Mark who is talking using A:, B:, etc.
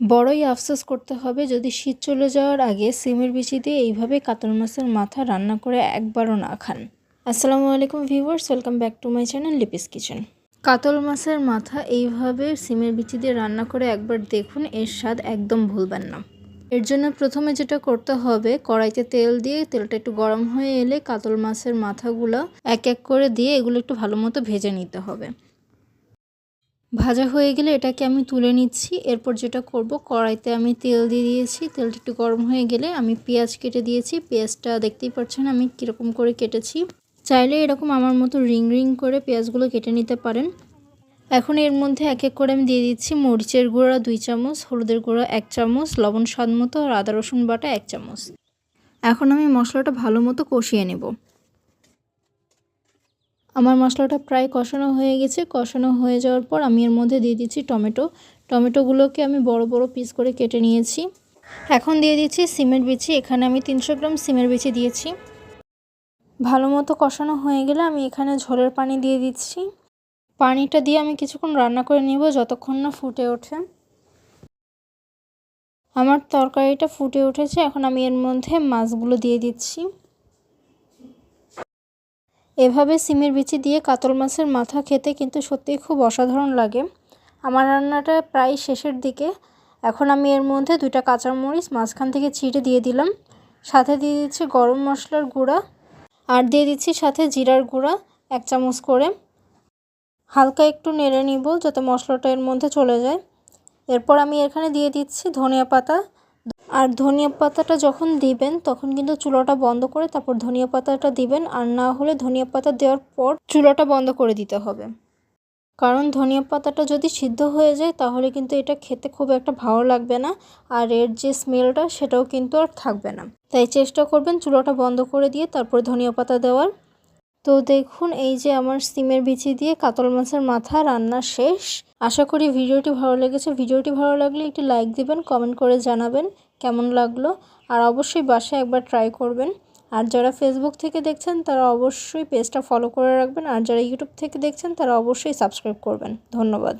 A: বড়ই আফসোস করতে হবে যদি শীত চলে যাওয়ার আগে সিমের বিচি দিয়ে এইভাবে কাতল মাছের মাথা রান্না করে একবারও না খান। আসসালামু আলাইকুম viewers, welcome back to my channel Lipi's kitchen. কাতল মাছের মাথা এইভাবে সিমের বিচি দিয়ে রান্না করে একবার দেখুন, এর স্বাদ একদম ভুলবেন না। এর জন্য প্রথমে যেটা করতে হবে, কড়াইতে তেল দিয়ে তেলটা একটু গরম হয়ে এলে কাতল মাছের মাথাগুলো এক এক করে দিয়ে এগুলো একটু ভালো মতো ভেজে নিতে হবে। ভাজা হয়ে গেলে এটাকে আমি তুলে নিচ্ছি। এরপর যেটা করব, কড়াইতে আমি তেল দিয়ে দিয়েছি। তেলটা একটু গরম হয়ে গেলে আমি পেঁয়াজ কেটে দিয়েছি। পেঁয়াজটা দেখতেই পাচ্ছেন আমি কীরকম করে কেটেছি। চাইলে এরকম আমার মতো রিং রিং করে পেঁয়াজগুলো কেটে নিতে পারেন। এখন এর মধ্যে এক এক করে আমি দিয়ে দিচ্ছি মরিচের গুঁড়া দুই চামচ, হলুদের গুঁড়া এক চামচ, লবণ স্বাদ মতো আর আদা রসুন বাটা এক চামচ। এখন আমি মশলাটা ভালো মতো কষিয়ে নেব। আমার মশলাটা প্রায় কষানো হয়ে গেছে। কষানো হয়ে যাওয়ার পর আমি এর মধ্যে দিয়ে দিচ্ছি টমেটো। টমেটোগুলোকে আমি বড় বড় পিস করে কেটে নিয়েছি। এখন দিয়ে দিচ্ছি সিমেন্ট বিচি। এখানে আমি তিনশো গ্রাম সিমের বিচি দিয়েছি। ভালো মতো কষানো হয়ে গেলে আমি এখানে ঝোলের পানি দিয়ে দিচ্ছি। পানিটা দিয়ে আমি কিছুক্ষণ রান্না করে নিব যতক্ষণ না ফুটে ওঠে। আমার তরকারিটা ফুটে উঠেছে। এখন আমি এর মধ্যে মাছগুলো দিয়ে দিচ্ছি। এভাবে সিমের বিচি দিয়ে কাতল মাছের মাথা খেতে কিন্তু সত্যিই খুব অসাধারণ লাগে। আমার রান্নাটা প্রায় শেষের দিকে। এখন আমি এর মধ্যে দুইটা কাঁচামরিচ মাঝখান থেকে চিড়ে দিয়ে দিলাম। সাথে দিয়ে দিচ্ছি গরম মশলার গুঁড়া আর দিয়ে দিচ্ছি সাথে জিরার গুঁড়া, এক চামচ করে। হালকা একটু নেড়ে নিব যাতে মশলাটা এর মধ্যে চলে যায়। এরপর আমি এখানে দিয়ে দিচ্ছি ধনিয়া পাতা আর ধনিয়া পাতাটা যখন দিবেন, তখন কিন্তু চুলাটা বন্ধ করে তারপর ধনিয়া পাতাটা দিবেন। আর না হলে ধনিয়া পাতা দেওয়ার পর চুলাটা বন্ধ করে দিতে হবে। কারণ ধনিয়া পাতাটা যদি সিদ্ধ হয়ে যায়, তাহলে কিন্তু এটা খেতে খুব একটা ভালো লাগবে না। আর এর যে স্মেলটা, সেটাও কিন্তু আর থাকবে না। তাই চেষ্টা করবেন চুলাটা বন্ধ করে দিয়ে তারপর ধনিয়া পাতা দেওয়ার। তো দেখুন, এই যে আমার সিমের বিচি দিয়ে কাতল মাছের মাথা রান্না শেষ। আশা করি ভিডিওটি ভালো লেগেছে। ভিডিওটি ভালো লাগলে একটি লাইক দিবেন, কমেন্ট করে জানাবেন কেমন লাগল। আর অবশ্যই বাসায় একবার ট্রাই করবেন। আর যারা ফেসবুক থেকে দেখছেন, তারা অবশ্যই পেজটা ফলো করে রাখবেন। আর যারা ইউটিউব থেকে দেখছেন, তারা অবশ্যই সাবস্ক্রাইব করবেন। ধন্যবাদ।